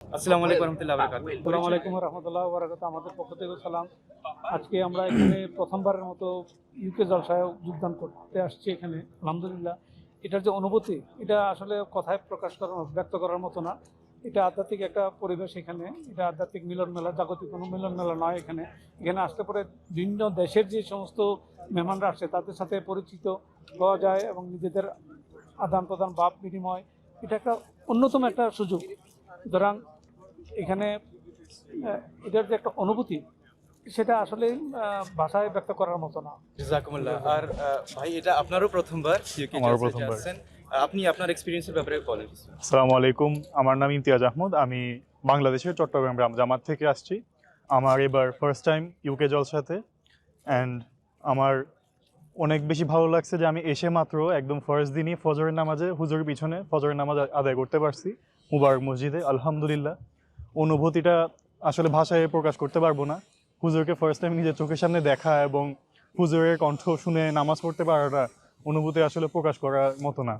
আসসালামু আলাইকুম রহমতুল্লাহ বরকাত আসসালামু আলাইকুম রহমতুল্লাহ বারাকাত আমাদের পক্ষ থেকে সালাম। আজকে আমরা এখানে প্রথমবারের মতো ইউকে জলসায় যোগদান করতে আসছি এখানে। আলহামদুলিল্লাহ। এটার যে অনুভূতি এটা আসলে কথায় প্রকাশ করার ব্যক্ত করার মতো না। এটা আধ্যাত্মিক একটা পরিবেশ এখানে। এটা আধ্যাত্মিক মিলন মেলা জাগতিক কোনো মিলন মেলা নয় এখানে। এখানে আসতে পরে বিভিন্ন দেশের যে সমস্ত মেহমানরা আসছে তাদের সাথে পরিচিত হওয়া যায় এবং নিজেদের আদান প্রদান ভাব বিনিময় এটা একটা অন্যতম একটা সুযোগ। সুতরাং এখানে এটার যে একটা অনুভূতি সেটা আসলে ভাষায় ব্যক্ত করার মতো না আর ভাই এটা আপনারও প্রথমবার আমারও প্রথমবার। আপনি আপনার এক্সপিরিয়েন্সের ব্যাপারে বলেন। আসসালামু আলাইকুম আমার নাম ইমতিয়াজ আহমদ আমি বাংলাদেশের চট্টগ্রাম গ্রাম জামাত থেকে আসছি আমার এবার ফার্স্ট টাইম ইউকে জলসাতে অ্যান্ড আমার অনেক বেশি ভালো লাগছে যে আমি এসে মাত্র একদম ফার্স্ট দিনই ফজরের নামাজে হুজুরের পিছনে ফজরের নামাজ আদায় করতে পারছি মুবারক মসজিদে, আলহামদুলিল্লাহ। অনুভূতিটা আসলে ভাষায় প্রকাশ করতে পারব না। হুজুরকে ফার্স্ট টাইম নিজের চোখের সামনে দেখা এবং হুজুরের কণ্ঠ শুনে নামাজ পড়তে পারাটা অনুভূতি আসলে প্রকাশ করার মতো না।